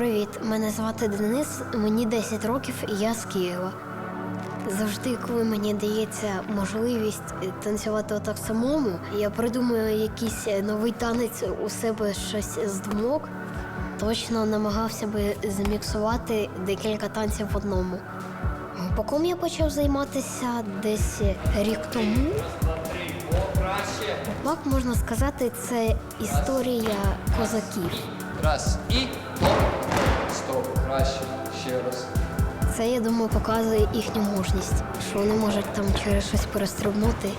Привіт, мене звати Денис, мені 10 років і я з Києва. Завжди, коли мені дається можливість танцювати отак самому, я придумую якийсь новий танець у себе щось з думок. Точно намагався би заміксувати декілька танців в одному. Кому я почав займатися десь рік тому. Так можна сказати, це історія козаків. Раз і оп. Краще. Ще раз. Це, я думаю, показує їхню мужність, що вони можуть там через щось перестрибнути,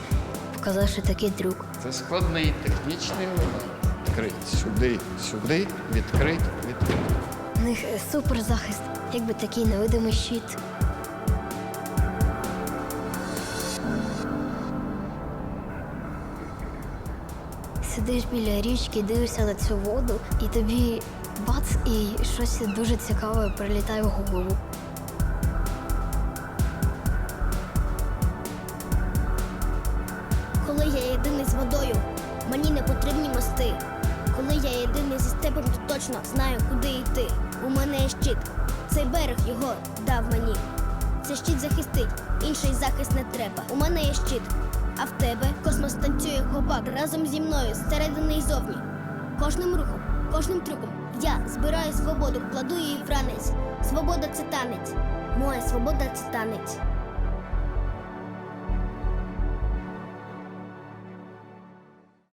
показавши такий трюк. Це складний технічний елемент. Відкрить сюди, сюди, відкрить, відкрить. У них е, супер захист, якби такий невидимий щит. Сидиш біля річки, дивишся на цю воду, і тобі бац, і щось дуже цікаве прилітає в голову. Коли я єдиний з водою, мені не потрібні мости. Коли я єдиний зі степом, то точно знаю, куди йти. У мене є щит. Цей берег його дав мені. Цей щит захистить, інший захист не треба. У мене є щит. А в тебе космос танцює хлопак разом зі мною, зсередини і зовні. Кожним рухом, кожним трюком я збираю свободу, кладу її в ранець. Свобода це танець. Моя свобода це танець.